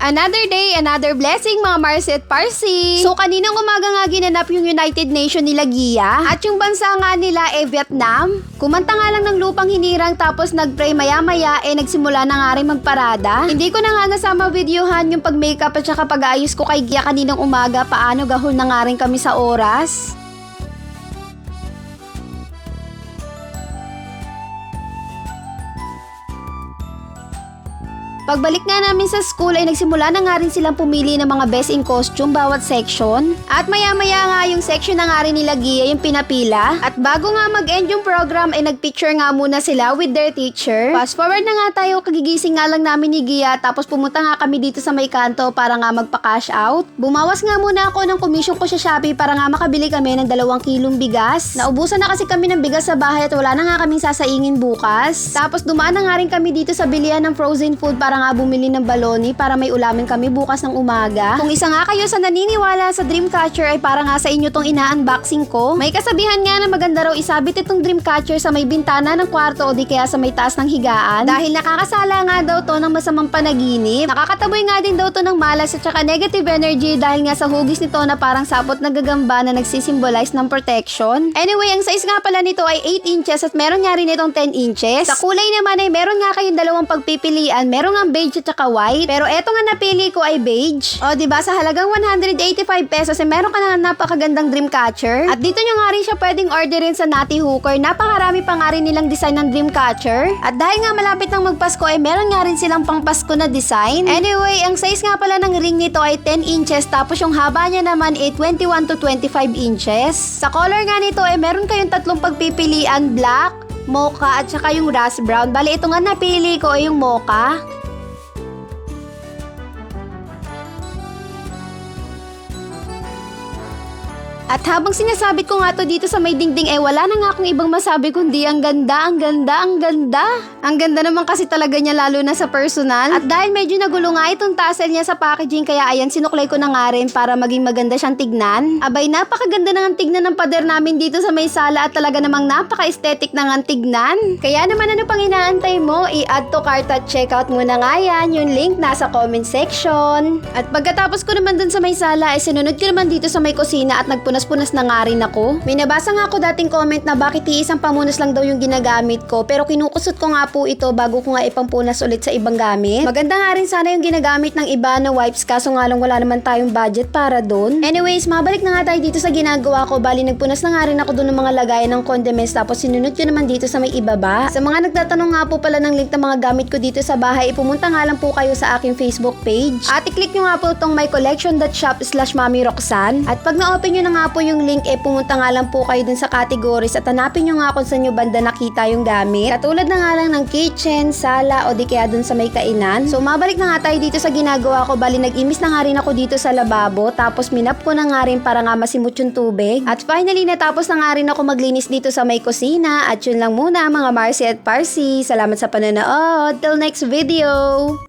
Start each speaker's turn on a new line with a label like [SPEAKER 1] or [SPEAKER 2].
[SPEAKER 1] Another day, another blessing mga Marcy at Parsi. So kaninang umaga nga ginanap yung United Nation nila Gia at yung bansa nga nila eh Vietnam. Kumanta nga lang ng lupang hinirang tapos nagpray maya-maya eh nagsimula na nga rin magparada. Hindi ko na nga nasama videohan yung pag-makeup at saka pag-aayos ko kay Gia kaninang umaga paano gahol na nga rin kami sa oras. Pagbalik nga namin sa school ay nagsimula na nga rin silang pumili ng mga best in costume bawat section. At maya-maya nga yung section na nga rin nila Gia yung pinapila. At bago nga mag-end yung program ay nagpicture nga muna sila with their teacher. Fast forward na nga tayo, kagigising nga lang namin ni Gia tapos pumunta nga kami dito sa may kanto para nga magpa-cash out. Bumawas nga muna ako ng commission ko sa Shopee para nga makabili kami ng dalawang kilong bigas. Naubusan na kasi kami ng bigas sa bahay at wala na nga kaming sasaingin bukas. Tapos dumaan na nga rin kami dito sa bilihan ng frozen food para nga bumili ng baloni para may ulamin kami bukas ng umaga. Kung isa nga kayo sa naniniwala sa Dreamcatcher ay para nga sa inyo tong ina-unboxing ko. May kasabihan nga na maganda raw isabit itong Dreamcatcher sa may bintana ng kwarto o di kaya sa may taas ng higaan dahil nakakasala nga daw to ng masamang panaginip. Nakakataboy nga din daw to ng malas at saka negative energy dahil nga sa hugis nito na parang sapot na gagamba na nagsisimbolize ng protection. Anyway, ang size nga pala nito ay 8 inches at meron nga rin itong 10 inches. Sa kulay naman ay meron nga kayong dalawang pagpipilian. Meron nga beige at saka white. Pero eto nga napili ko ay beige. O, ba sa halagang 185 pesos ay meron ka na napakagandang Dreamcatcher. At dito nyo nga rin siya pwedeng orderin sa Nati Hooker. Napakarami pa nga rin nilang design ng Dreamcatcher. At dahil nga malapit ng magpasko ay meron nga rin silang pang Pasko na design. Anyway, ang size nga pala ng ring nito ay 10 inches tapos yung haba niya naman ay 21 to 25 inches. Sa color nga nito ay meron kayong tatlong pagpipilian, black, mocha at saka yung rust brown. Bali, ito nga napili ko ay yung mocha. At habang sinasabit ko nga to dito sa may dingding eh wala na nga akong ibang masabi kundi ang ganda, ang ganda, ang ganda. Ang ganda naman kasi talaga niya lalo na sa personal. At dahil medyo nagulo nga itong tassel niya sa packaging kaya ayan sinuklay ko na nga rin para maging maganda siyang tignan. Abay napakaganda na nga tignan ng pader namin dito sa may sala at talaga namang napaka-aesthetic na nga tignan. Kaya naman ano pang inaantay mo, i-add to cart at checkout muna nga yan. Yung link nasa comment section. At pagkatapos ko naman dun sa may sala ay sinunod ko naman dito sa may kusina at nagpunas-punas na nga rin ako. May nabasa nga ako dating comment na bakit iisang pamunas lang daw yung ginagamit ko pero kinukusot ko nga po ito bago ko nga ipampunas ulit sa ibang gamit. Maganda nga rin sana yung ginagamit ng iba na wipes kaso nga lang wala naman tayong budget para doon. Anyways, mabalik na nga tayo dito sa ginagawa ko. Bali, nagpunas na nga rin ako doon ng mga lagayan ng condiments tapos sinunod ko naman dito sa may ibaba. Sa mga nagtatanong nga po pala ng link ng mga gamit ko dito sa bahay, ipumunta nga lang po kayo sa aking Facebook page. At i-click nyo nga po itong mycollection.shop slash Mami. At pag na-open nyo na po yung link, eh pumunta nga lang po kayo dun sa categories at hanapin nyo nga kung saan nyo banda nakita yung gamit. Katulad na nga lang ng kitchen, sala o di kaya dun sa may kainan. So mabalik na nga tayo dito sa ginagawa ko. Bali nag-imis na nga rin ako dito sa lababo tapos minap ko na nga rin para nga masimot yung tubig. At finally natapos na nga rin ako maglinis dito sa may kusina. At yun lang muna mga Marcy at Parsi. Salamat sa panonood. Till next video!